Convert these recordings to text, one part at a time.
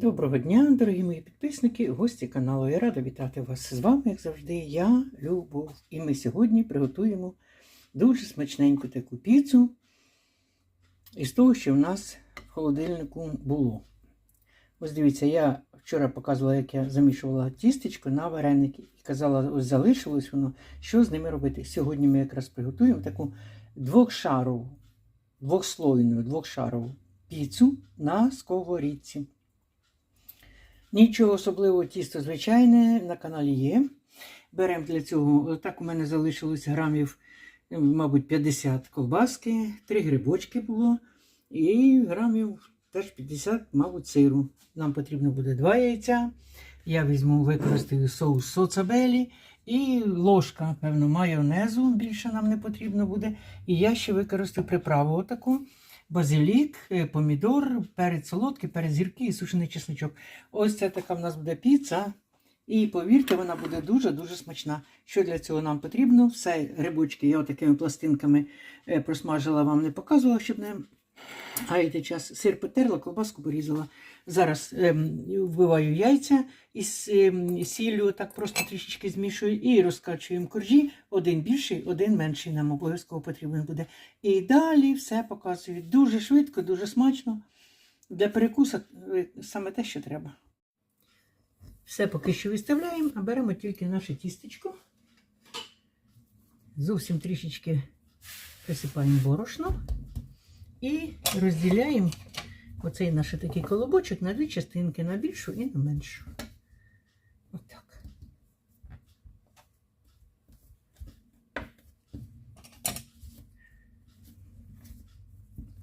Доброго дня, дорогі мої підписники, гості каналу. Я рада вітати вас з вами, як завжди, я, Любов. І ми сьогодні приготуємо дуже смачненьку таку піцу із того, що в нас в холодильнику було. Ось дивіться, я вчора показувала, як я замішувала тістечко на вареники і казала, ось залишилось воно, що з ними робити. Сьогодні ми якраз приготуємо таку двохшарову, двохслойну, двохшарову піцу на сковорідці. Нічого особливого, тісто звичайне на каналі є. Беремо для цього, так у мене залишилось грамів, мабуть, 50 колбаски, 3 грибочки було, і грамів теж 50, мабуть, сиру. Нам потрібно буде 2 яйця. Я візьму, використаю соус соцабелі і ложка, певно, майонезу більше нам не потрібно буде. І я ще використаю приправу отаку базилік, е, помідор, перець солодкий, перець гіркий і сушений чесничок. Ось це така в нас буде піца. І повірте, вона буде дуже-дуже смачна. Що для цього нам потрібно? Все, грибочки я отакими пластинками е, просмажила, вам не показувала, щоб не гаяти час. Сир потерла, колбаску порізала. Зараз ем, вбиваю яйця із ем, сіллю, так просто трішечки змішую і розкачуємо коржі. Один більший, один менший нам обов'язково потрібен буде. І далі все показую дуже швидко, дуже смачно. Для перекуса е, саме те, що треба. Все поки що виставляємо, а беремо тільки наше тістечко. Зовсім трішечки присипаємо борошно і розділяємо оцей наш такий колобочок на дві частинки, на більшу і на меншу. Отак.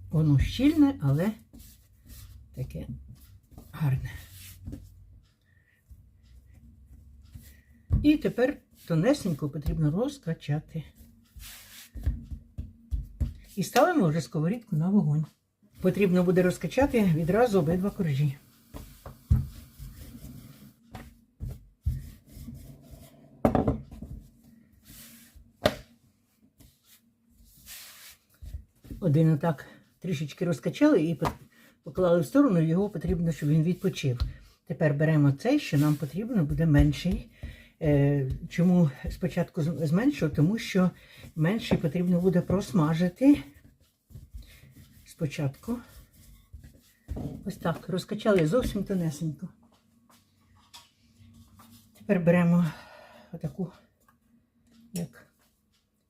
Воно щільне, але таке гарне. І тепер тонесенько потрібно розкачати. І ставимо вже сковорідку на вогонь. Потрібно буде розкачати відразу обидва коржі. Один отак трішечки розкачали і поклали в сторону, його потрібно, щоб він відпочив. Тепер беремо цей, що нам потрібно буде менший. Е, Чому спочатку зменшив? Тому що менший потрібно буде просмажити. Спочатку. Ось так. Розкачали зовсім тонесенько. Тепер беремо отаку, як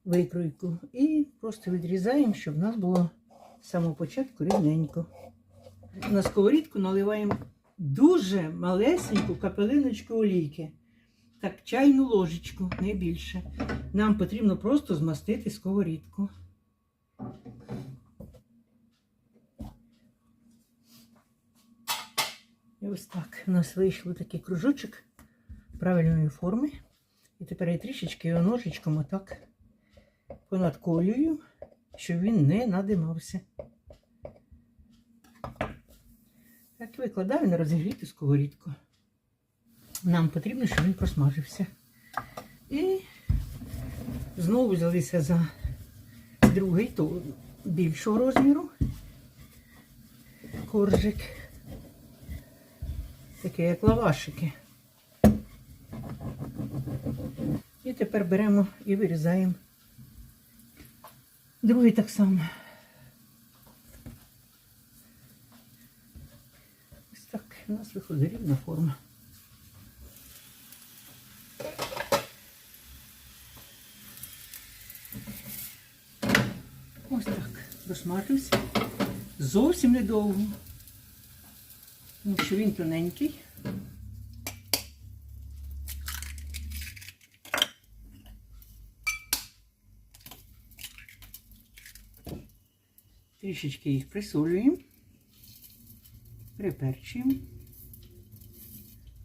викройку, і просто відрізаємо, щоб в нас було з самого початку рівненько. На сковорідку наливаємо дуже малесеньку капелиночку олійки. Так, чайну ложечку, не більше. Нам потрібно просто змастити сковорідку. І ось так у нас вийшло такий кружочок правильної форми. І тепер я трішечки його ножичком отак понадколюю, щоб він не надимався. Так, викладаю на розігріту сковорідку. Нам потрібно, щоб він просмажився. І знову взялися за другий, то більшого розміру. Коржик. Таке, як лавашики. І тепер беремо і вирізаємо. Другий так само. Ось так у нас виходить рівна форма. Ось так. Зовсім недовго. Тому що він тоненький. Трішечки їх присолюємо, приперчуємо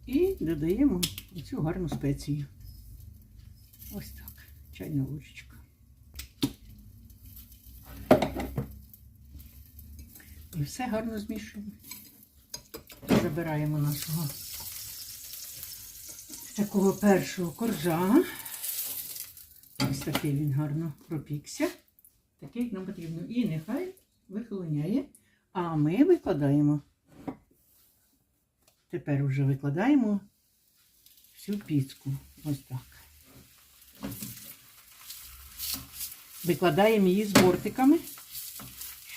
і додаємо цю гарну спецію. Ось так, чайна ложечка. І все гарно змішуємо. Забираємо нашого такого першого коржа. Ось такий він гарно пропікся. Такий нам потрібно. І нехай вихолоняє. А ми викладаємо Тепер вже викладаємо всю піцку. Ось так. Викладаємо її з бортиками,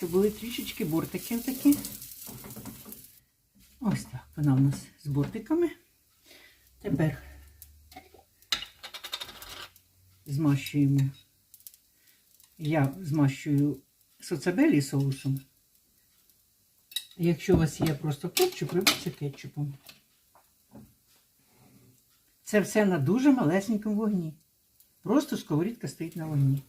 щоб були трішечки бортики такі. Ось так. Вона у нас з бортиками. Тепер змащуємо. Я змащую соцабелі соусом. Якщо у вас є просто кетчуп, робіться кетчупом. Це все на дуже малесенькому вогні. Просто сковорідка стоїть на вогні.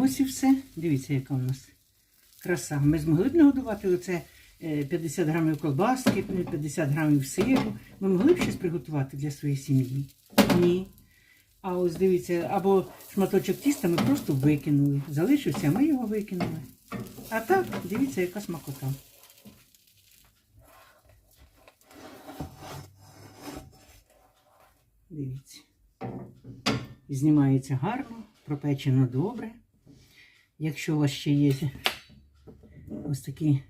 Ось і все. Дивіться, яка у нас краса. Ми змогли б нагодувати оце е, 50 грамів колбаски, 50 грамів сиру. Ми могли б щось приготувати для своєї сім'ї? Ні. А ось дивіться, або шматочок тіста ми просто викинули. Залишився, ми його викинули. А так, дивіться, яка смакота. Дивіться. Знімається гарно, пропечено добре. Якщо у вас ще є ось такі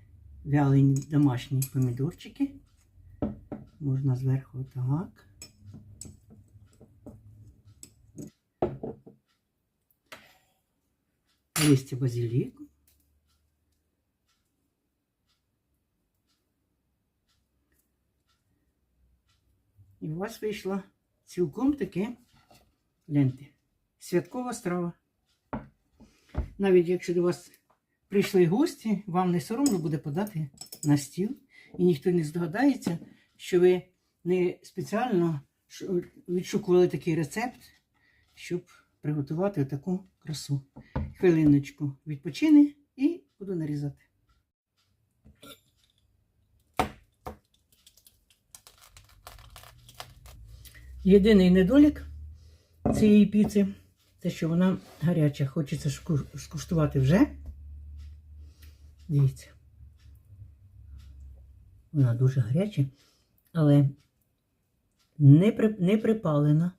вялені домашні помідорчики, можна зверху так. Листя базиліку. І у вас вийшла цілком таке гляньте, святкова страва. Навіть якщо до вас прийшли гості, вам не соромно буде подати на стіл, і ніхто не здогадається, що ви не спеціально відшукували такий рецепт, щоб приготувати таку красу. Хвилиночку відпочини і буду нарізати. Єдиний недолік цієї піци те, що вона гаряча. Хочеться скуштувати вже. Дивіться. Вона дуже гаряча, але не, при, не припалена.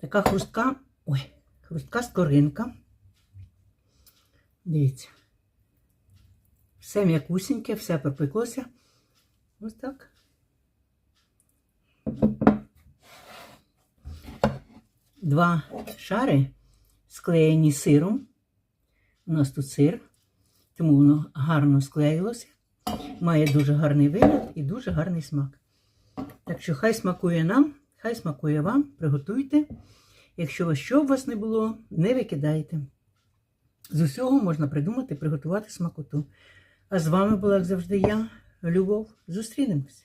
Така хрустка, ой, хрустка скоринка. Дивіться. Все м'якусіньке, все пропеклося. Ось так. Два шари склеєні сиром. У нас тут сир, тому воно гарно склеїлося. Має дуже гарний вигляд і дуже гарний смак. Так що хай смакує нам, хай смакує вам, приготуйте. Якщо що у вас не було, не викидайте. З усього можна придумати, приготувати смакоту. А з вами була, як завжди, я, Любов. Зустрінемось!